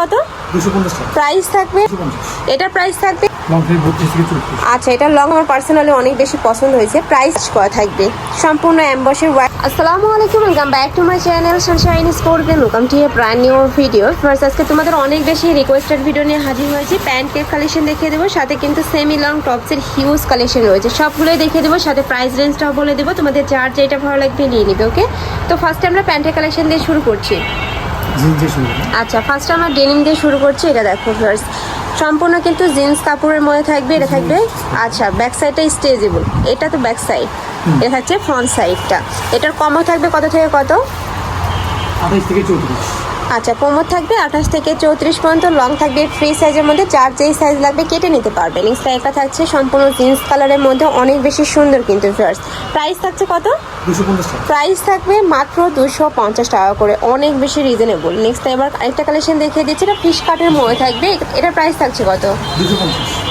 কত? প্রাইস থাকবে? প্রাইস থাকবে? আচ্ছা এটা লং আমার পার্সোনালি অনেক বেশি পছন্দ হয়েছে। প্রাইস করা থাকবে? সম্পূর্ণ অ্যাম্বসের ওয়াই আসসালামু আলাইকুম welcome back to my channel sunshine sports welcome to a brand new video first আজকে তোমাদের অনেক বেশি রিকোয়েস্টেড ভিডিও নিয়ে হাজির হয়েছি। প্যান্ট কেক কালেকশন দেখিয়ে দেবো সাথে কিন্তু সেমি লং টপসের হিউজ কালেকশন রয়েছে। সবগুলোই দেখিয়ে দেবো সাথে প্রাইস রেঞ্জটাও বলে দেবো। তোমাদের যার যেটা ভালো লাগবে নিয়ে নিবে ওকে তো ফার্স্টে আমরা প্যান্টের কালেকশন দিয়ে শুরু করছি। আচ্ছা ফার্স্ট আমরা ডেনিম দিয়ে শুরু করছি এটা দেখো ফার্স্ট সম্পূর্ণ কিন্তু জিন্স কাপড়ের মধ্যে থাকবে এটা থাকবে আচ্ছা ব্যাক সাইডটা স্টেজেবল এটা তো ব্যাক সাইড এটা হচ্ছে ফ্রন্ট সাইডটা এটার কমও থাকবে কত থেকে কত? আঠাইশ থেকে চৌত্রিশ। আচ্ছা কোমর থাকবে আঠাশ থেকে চৌত্রিশ পর্যন্ত লং থাকবে ফ্রি সাইজের মধ্যে যার যেই সাইজ লাগবে কেটে নিতে পারবেন নেক্সট একটা থাকছে সম্পূর্ণ জিন্স কালারের মধ্যে অনেক বেশি সুন্দর কিন্তু ফার্স্ট প্রাইস থাকছে কত? প্রাইস থাকবে মাত্র দুশো পঞ্চাশ টাকা করে অনেক বেশি রিজনেবল নেক্সট এবার আরেকটা কালেকশন দেখিয়ে দিচ্ছি এটা ফিশ কাটের মধ্যে থাকবে এটার প্রাইস থাকছে কত?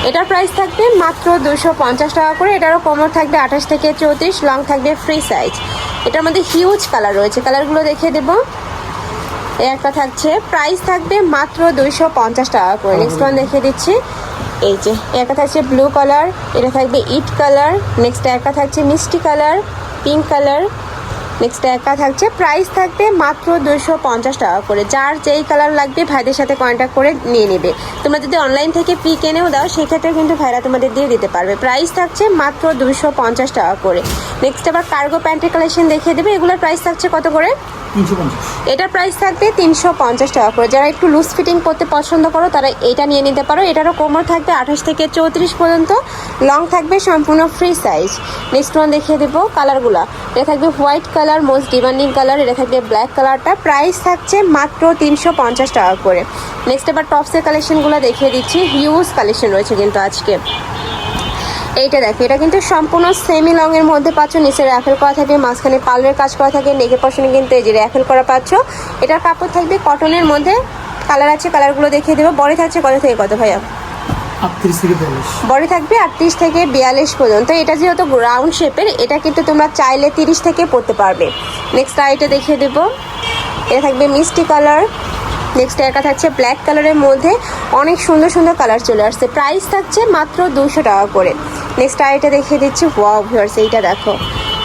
এটার প্রাইস থাকবে মাত্র দুশো পঞ্চাশ টাকা করে এটারও কোমর থাকবে আঠাশ থেকে চৌত্রিশ লং থাকবে ফ্রি সাইজ এটার মধ্যে হিউজ কালার রয়েছে কালারগুলো দেখিয়ে দেবো। এই একটা থাকছে। প্রাইস থাকবে মাত্র দুইশো পঞ্চাশ টাকা করে। নেক্সট ওয়ান দেখিয়ে দিচ্ছি। এই যে একটা থাকছে ব্লু কালার এটা থাকবে ইট কালার নেক্সট একটা থাকছে মিষ্টি কালার পিঙ্ক কালার নেক্সট একা থাকছে প্রাইস থাকবে মাত্র দুশো পঞ্চাশ টাকা করে। যার যেই কালার লাগবে ভাইদের সাথে কন্ট্যাক্ট করে নিয়ে নেবে। তোমরা যদি অনলাইন থেকে পি কিনেও দাও সেক্ষেত্রে কিন্তু ভাইরা তোমাদের দিয়ে দিতে পারবে। প্রাইস থাকছে মাত্র দুশো পঞ্চাশ টাকা করে। নেক্সট আবার কার্গো প্যান্টের কালেকশন দেখিয়ে দেবে। এগুলোর প্রাইস থাকছে কত করে? এটার প্রাইস থাকবে তিনশো পঞ্চাশ টাকা করে। যারা একটু লুজ ফিটিং করতে পছন্দ করো, তারা এটা নিয়ে নিতে পারো। এটারও কোমর থাকবে আঠাশ থেকে চৌত্রিশ পর্যন্ত। লং থাকবে সম্পূর্ণ ফ্রি সাইজ নেক্সট ওয়ান দেখিয়ে দেবো কালারগুলো এটা থাকবে white colour most demanding colour এটা থাকবে ব্ল্যাক কালারটা প্রাইস থাকছে মাত্র তিনশো পঞ্চাশ টাকা করে। নেক্সট এবার টপসের কালেকশনগুলো দেখিয়ে দিচ্ছি। হিউজ কালেকশন রয়েছে কিন্তু আজকে। এইটা দেখো এটা কিন্তু সম্পূর্ণ সেমি লং এর মধ্যে পাচ্ছ নিচে র্যাফেল করা থাকবে মাঝখানে পালের কাজ করা থাকে নেকের পশনে কিন্তু এই যে র্যাফেল করা পাচ্ছ এটার কাপড় থাকবে কটনের মধ্যে কালার আছে কালারগুলো দেখিয়ে দেবো বড়ি থাকছে কত থেকে কত ভাইয়া? বডি থাকবে আটত্রিশ থেকে বিয়াল্লিশ পর্যন্ত এটা যেহেতু রাউন্ড শেপের এটা কিন্তু তোমরা চাইলে তিরিশ থেকে পড়তে পারবে। নেক্সট আইটা দেখিয়ে দেবো এটা থাকবে মিষ্টি কালার নেক্সট একা থাকছে ব্ল্যাক কালারের মধ্যে অনেক সুন্দর সুন্দর কালার চলে আসছে। প্রাইস থাকছে মাত্র দুশো টাকা করে। নেক্সট আইটা দেখিয়ে দিচ্ছি। ওয়াও ভিউয়ার্স এইটা দেখো।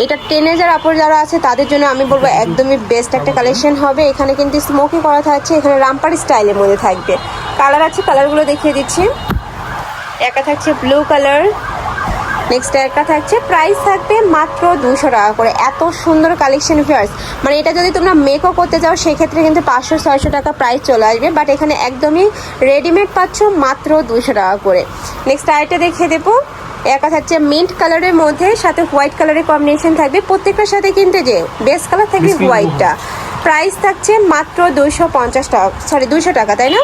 এটা টেনেজার আপর যারা আছে, তাদের জন্য আমি বলব একদমই বেস্ট একটা কালেকশন হবে। এখানে কিন্তু স্মোকি করা থাকছে, এখানে রামপার স্টাইলের মধ্যে থাকবে। কালার আছে কালারগুলো দেখিয়ে দিচ্ছি। একা থাকছে ব্লু কালার নেক্সট একটা থাকছে প্রাইস থাকবে মাত্র দুশো টাকা করে। এত সুন্দর কালেকশন ফিয়ার্স মানে এটা যদি তোমরা মেকও করতে যাও সেক্ষেত্রে কিন্তু পাঁচশো ছয়শো টাকা প্রাইস চলে আসবে। বাট এখানে একদমই রেডিমেড পাচ্ছ মাত্র দুশো টাকা করে। নেক্সট আরেকটা দেখিয়ে দেবো। একা থাকছে মিন্ট কালারের মধ্যে সাথে হোয়াইট কালারের কম্বিনেশন থাকবে। প্রত্যেকটার সাথে কিন্তু যে বেস্ট কালার থাকবে হোয়াইটটা প্রাইস থাকছে মাত্র দুশো পঞ্চাশ টাকা সরি দুশো টাকা তাই না?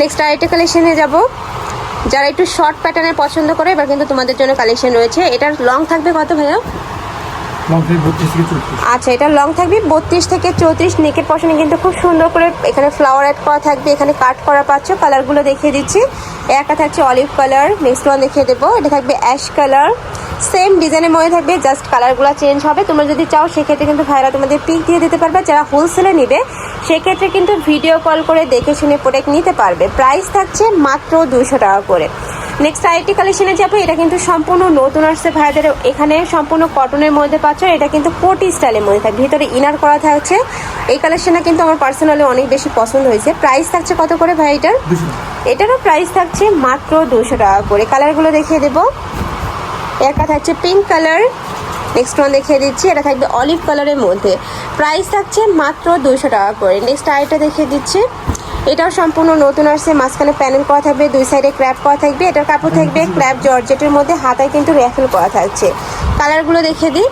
নেক্সট আরেকটা কালেকশনে যাব। যারা একটু শর্ট প্যাটার্নের পছন্দ করে, এবার কিন্তু তোমাদের জন্য কালেকশন রয়েছে। এটার লং থাকবে কত ভাইয়া? আচ্ছা এটা লং থাকবে, বত্রিশ থেকে চৌত্রিশ নেকের পশনে কিন্তু খুব সুন্দর করে এখানে ফ্লাওয়ার অ্যাড করা থাকবে, এখানে কাট করা পাচ্ছ কালারগুলো দেখিয়ে দিচ্ছি। একটা থাকছে অলিভ কালার নেক্সট ওয়ান দেখিয়ে দেবো। এটা থাকবে অ্যাশ কালার সেম ডিজাইনের মধ্যে থাকবে জাস্ট কালারগুলো চেঞ্জ হবে। তোমরা যদি চাও, সেক্ষেত্রে কিন্তু ভাইরা তোমাদের পিক দিয়ে দিতে পারবে। যারা হোলসেলে নিবে, সেক্ষেত্রে কিন্তু ভিডিও কল করে দেখে শুনে প্রোডাক্ট নিতে পারবে। প্রাইস থাকছে মাত্র দুশো টাকা করে। নেক্সট আইটি কালেকশনে যাব এটা কিন্তু সম্পূর্ণ নতুন আসছে ভাইদের এখানে সম্পূর্ণ কটনের মধ্যে পাচ্ছ এটা কিন্তু কোটি স্টাইলের মধ্যে থাকবে। ভিতরে ইনার করা থাকছে। এই কালেকশনটা কিন্তু আমার পার্সোনালি অনেক বেশি পছন্দ হয়েছে। প্রাইস থাকছে কত করে ভাই এটার? এটারও প্রাইস থাকছে মাত্র দুশো টাকা করে। কালারগুলো দেখিয়ে দেবো। একটা থাকছে পিঙ্ক কালার নেক্সট ওয়ান দেখিয়ে দিচ্ছি। এটা থাকবে অলিভ কালারের মধ্যে। প্রাইস থাকছে মাত্র দুশো টাকা করে। নেক্সট আরেকটা দেখিয়ে দিচ্ছি। এটাও সম্পূর্ণ নতুন আসছে মাঝখানে প্যানেল করা থাকবে দুই সাইডে ক্র্যাপ করা থাকবে এটার কাপড় থাকবে ক্র্যাপ জর্জেটের মধ্যে হাতায় কিন্তু র্যাফেল করা থাকছে। কালারগুলো দেখে দিই।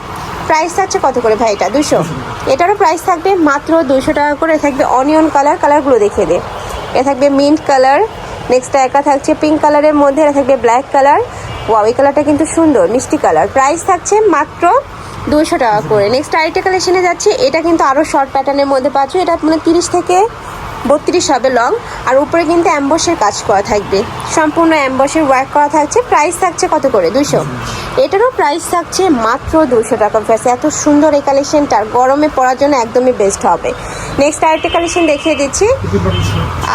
প্রাইস থাকছে কত করে ভাই এটা? দুশো এটারও প্রাইস থাকবে মাত্র দুশো টাকা করে থাকবে অনিয়ন কালার কালারগুলো দেখে দে এ থাকবে মিন্ট কালার নেক্সট একা থাকছে পিঙ্ক কালারের মধ্যে এটা থাকবে ব্ল্যাক কালার ওয়াও এই কালারটা কিন্তু সুন্দর মিষ্টি কালার প্রাইস থাকছে মাত্র দুশো টাকা করে। নেক্সট আরেকটা কালেকশনে যাচ্ছে এটা কিন্তু আরও শর্ট প্যাটার্নের মধ্যে পাচ্ছ এটা মানে তিরিশ থেকে বত্রিশ হবে লং, আর উপরে কিন্তু অ্যাম্বসের কাজ করা থাকবে। সম্পূর্ণ অ্যাম্বসের ওয়ার্ক করা থাকছে। প্রাইস থাকছে কত করে? দুশো এটারও প্রাইস থাকছে মাত্র দুশো টাকা প্রাইস এত সুন্দর এই কালেকশনটা গরমে পরার জন্য একদমই বেস্ট হবে। নেক্সট আরেকটা কালেকশন দেখিয়ে দিচ্ছি।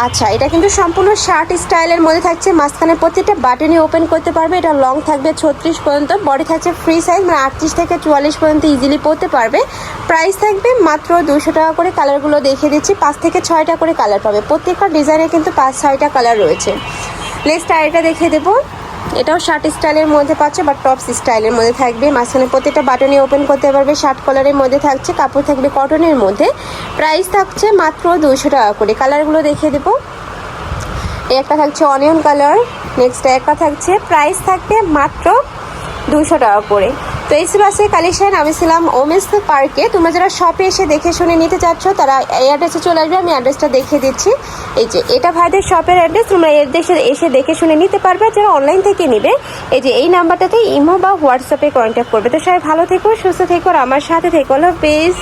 আচ্ছা এটা কিন্তু সম্পূর্ণ শার্ট স্টাইলের মধ্যে থাকছে। মাঝখানে প্রত্যেকটা বাটনই ওপেন করতে পারবে। এটা লং থাকবে ছত্রিশ পর্যন্ত। বডি থাকছে ফ্রি সাইজ মানে আটত্রিশ থেকে চুয়াল্লিশ পর্যন্ত ইজিলি পরতে পারবে। প্রাইস থাকবে মাত্র দুশো টাকা করে কালারগুলো দেখিয়ে দিচ্ছি। পাঁচ থেকে ছয়টা করে কালার পাবে। প্রত্যেকটা ডিজাইনে কিন্তু পাঁচ, ছয়টা কালার রয়েছে। নেক্সট আরেকটা দেখিয়ে দেবো। এটাও শার্ট স্টাইলের মধ্যে পাচ্ছে বা টপস স্টাইলের মধ্যে থাকবে। মাঝখানে প্রত্যেকটা বাটনই ওপেন করতে পারবে শার্ট কালারের মধ্যে থাকছে, কাপড় থাকবে কটনের মধ্যে। প্রাইস থাকছে মাত্র দুশো টাকা করে। কালারগুলো দেখিয়ে দেবো। একটা থাকছে অনিয়ন কালার নেক্সট একটা থাকছে প্রাইস থাকবে মাত্র দুশো টাকা করে। তো এই কালেকশন আমি ছিলাম ওমেন্স পার্কে। তোমরা যারা শপে এসে দেখে শুনে নিতে চাচ্ছ, তারা এই অ্যাড্রেসে চলে আসবে, আমি অ্যাড্রেসটা দেখিয়ে দিচ্ছি। এই যে, এটা ভাইদের শপের অ্যাড্রেস তোমরা এর দেশে এসে দেখে শুনে নিতে পারবে, যারা অনলাইন থেকে নিবে। এই যে, এই নাম্বারটাতে ইমো বা হোয়াটসঅ্যাপে কন্ট্যাক্ট করবে। তো সবাই ভালো থেকো, সুস্থ থেকো আমার সাথে থেকো হলো পেজ